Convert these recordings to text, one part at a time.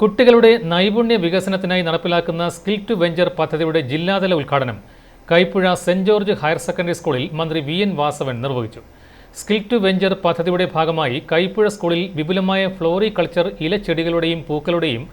കുട്ടികളുടെ നൈപുണ്യ വികസനത്തിനായി നടപ്പിലാക്കുന്ന സ്കിൽ ടു വെഞ്ചർ പദ്ധതിയുടെ ജില്ലാതല ഉദ്ഘാടനം Kaipuzha saint George higher secondary സ്കൂളിൽ മന്ത്രി വി എൻ വാസവൻ നിർവഹിച്ചു. സ്കിൽ ടു വെഞ്ചർ പദ്ധതിയുടെ ഭാഗമായി കൈപ്പുഴ സ്കൂളിൽ വിപുലമായ ഫ്ലോറി കൾച്ചർ ഇലച്ചെടികളുടെയും പൂക്കളുടെയും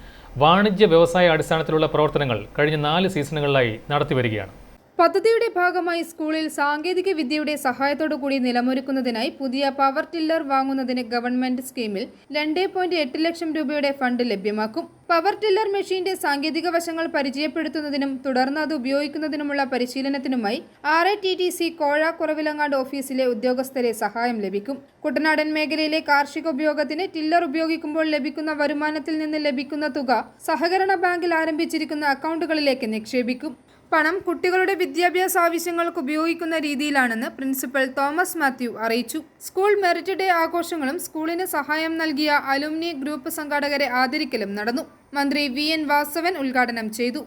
വാണിജ്യ വ്യവസായ അടിസ്ഥാനത്തിലുള്ള പ്രവർത്തനങ്ങൾ കഴിഞ്ഞ നാല് സീസണുകളിലായി നടത്തിവരികയാണ്. പദ്ധതിയുടെ ഭാഗമായി സ്കൂളിൽ സാങ്കേതിക വിദ്യയുടെ സഹായത്തോടു കൂടി നിലമൊരുക്കുന്നതിനായി പുതിയ പവർ ടില്ലർ വാങ്ങുന്നതിന് ഗവൺമെന്റ് സ്കീമിൽ രണ്ടേ പോയിന്റ് എട്ട് ലക്ഷം രൂപയുടെ ഫണ്ട് ലഭ്യമാക്കും. പവർ ടില്ലർ മെഷീന്റെ സാങ്കേതിക വശങ്ങൾ പരിചയപ്പെടുത്തുന്നതിനും തുടർന്ന് അത് ഉപയോഗിക്കുന്നതിനുമുള്ള പരിശീലനത്തിനുമായി R I T T C Kozha Kuravilangad ഓഫീസിലെ ഉദ്യോഗസ്ഥരെ സഹായം ലഭിക്കും. കുട്ടനാടൻ മേഖലയിലെ കാർഷിക ഉപയോഗത്തിന് ടില്ലർ ഉപയോഗിക്കുമ്പോൾ ലഭിക്കുന്ന വരുമാനത്തിൽ നിന്ന് ലഭിക്കുന്ന തുക സഹകരണ ബാങ്കിൽ ആരംഭിച്ചിരിക്കുന്ന അക്കൗണ്ടുകളിലേക്ക് നിക്ഷേപിക്കും. പണം കുട്ടികളുടെ വിദ്യാഭ്യാസ ആവശ്യങ്ങൾക്ക് ഉപയോഗിക്കുന്ന രീതിയിലാണെന്ന് പ്രിൻസിപ്പൽ തോമസ് മാത്യു അറിയിച്ചു. സ്കൂൾ മെറിറ്റ് ഡേ ആഘോഷങ്ങളും സ്കൂളിന് സഹായം നൽകിയ അലുമിനി ഗ്രൂപ്പ് സംഘാടകരെ ആദരിക്കലും നടന്നു. മന്ത്രി വി എൻ വാസവൻ ഉദ്ഘാടനം ചെയ്തു.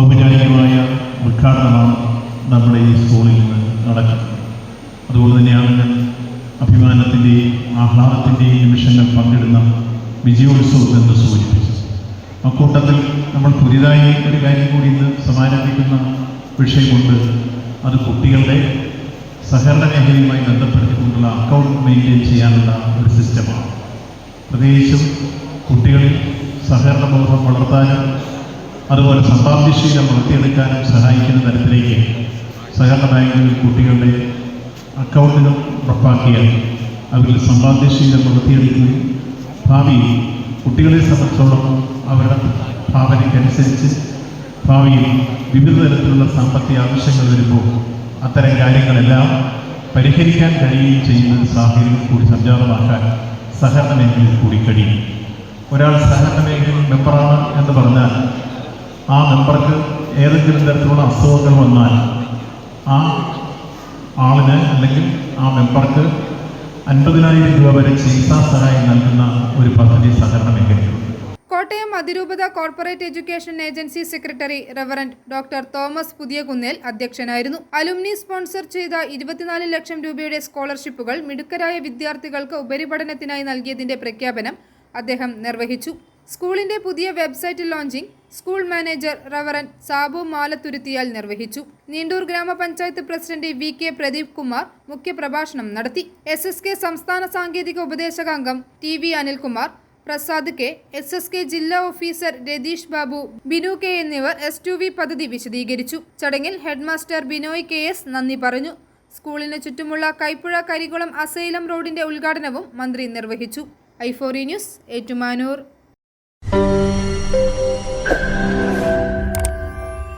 ഔപചാരികമായ ഉദ്ഘാടനമാണ് നമ്മുടെ ഈ സ്കൂളിൽ നടക്കുന്നത്. അതുകൊണ്ട് തന്നെയാണ് അഭിമാനത്തിന്റെയും ആഹ്ലാദത്തിന്റെയും നിമിഷങ്ങൾ പങ്കിടുന്ന വിജയോത്സവം എന്ന് അക്കൂട്ടത്തിൽ നമ്മൾ പുതിയതായി ഒരു കാര്യം കൂടി ഇന്ന് സമാരംഭിക്കുന്ന വിഷയമുണ്ട്. അത് കുട്ടികളുടെ സഹകരണ മേഖലയുമായി ബന്ധപ്പെടുത്തിക്കൊണ്ടുള്ള അക്കൗണ്ട് മെയിന്റെയിൻ ചെയ്യാനുള്ള ഒരു സിസ്റ്റമാണ് പ്രത്യേകിച്ചും കുട്ടികളിൽ സഹകരണ ബോധം വളർത്താനും അതുപോലെ സമ്പാദ്യശീലം വളർത്തിയെടുക്കാനും സഹായിക്കുന്ന തരത്തിലേക്ക് സഹകരണ ബാങ്കുകളിൽ കുട്ടികളുടെ അക്കൗണ്ടുകൾ ഉറപ്പാക്കിയാൽ അവരിൽ സമ്പാദ്യശീലം വളർത്തിയെടുക്കുകയും ഭാവിയിൽ കുട്ടികളെ സംബന്ധിച്ചോളം അവരുടെ ഭാവനയ്ക്കനുസരിച്ച് ഭാവിയിൽ വിവിധ തരത്തിലുള്ള സാമ്പത്തിക ആവശ്യങ്ങൾ വരുമ്പോൾ അത്തരം കാര്യങ്ങളെല്ലാം പരിഹരിക്കാൻ കഴിയുകയും ചെയ്യുന്ന ഒരു സാഹചര്യം കൂടി സംജാതമാക്കാൻ സഹകരണ മേഖലയിൽ കൂടി കഴിയും. ഒരാൾ സഹകരണ മേഖലയിൽ മെമ്പറാണ് എന്ന് പറഞ്ഞാൽ ആ മെമ്പർക്ക് ഏതെങ്കിലും തരത്തിലുള്ള അസുഖങ്ങൾ വന്നാൽ ആ ആളിന് അല്ലെങ്കിൽ ആ മെമ്പർക്ക് അൻപതിനായിരം രൂപ വരെ ചികിത്സാ സഹായം നൽകുന്ന ഒരു പദ്ധതി കോട്ടയം അതിരൂപത corporate education agency secretary reverend doctor Thomas Puthiyakunnel അധ്യക്ഷനായിരുന്നു. അലുമിനി സ്പോൺസർ ചെയ്ത ഇരുപത്തിനാല് ലക്ഷം രൂപയുടെ സ്കോളർഷിപ്പുകൾ മിടുക്കരായ വിദ്യാർത്ഥികൾക്ക് ഉപരിപഠനത്തിനായി നൽകിയതിന്റെ പ്രഖ്യാപനം അദ്ദേഹം നിർവഹിച്ചു. സ്കൂളിന്റെ പുതിയ website launching school manager reverend Sabu മാലത്തുരുത്തിയാൽ നിർവഹിച്ചു. നീണ്ടൂർ ഗ്രാമപഞ്ചായത്ത് president V K Pradeep Kumar മുഖ്യപ്രഭാഷണം നടത്തി. എസ് എസ് കെ സംസ്ഥാന സാങ്കേതിക ഉപദേശകാംഗം T V Anilkumar Prasad K S S K ജില്ലാ ഓഫീസർ രതീഷ് ബാബു ബിനു കെ എന്നിവർ എസ് ടു വി പദ്ധതി വിശദീകരിച്ചു. ചടങ്ങിൽ ഹെഡ്മാസ്റ്റർ ബിനോയ് കെ എസ് നന്ദി പറഞ്ഞു. സ്കൂളിന് ചുറ്റുമുള്ള കൈപ്പുഴ കരികുളം അസൈലം റോഡിന്റെ ഉദ്ഘാടനവും മന്ത്രി നിർവഹിച്ചു. ഐഫോറി ന്യൂസ് ഏറ്റുമാനൂർ.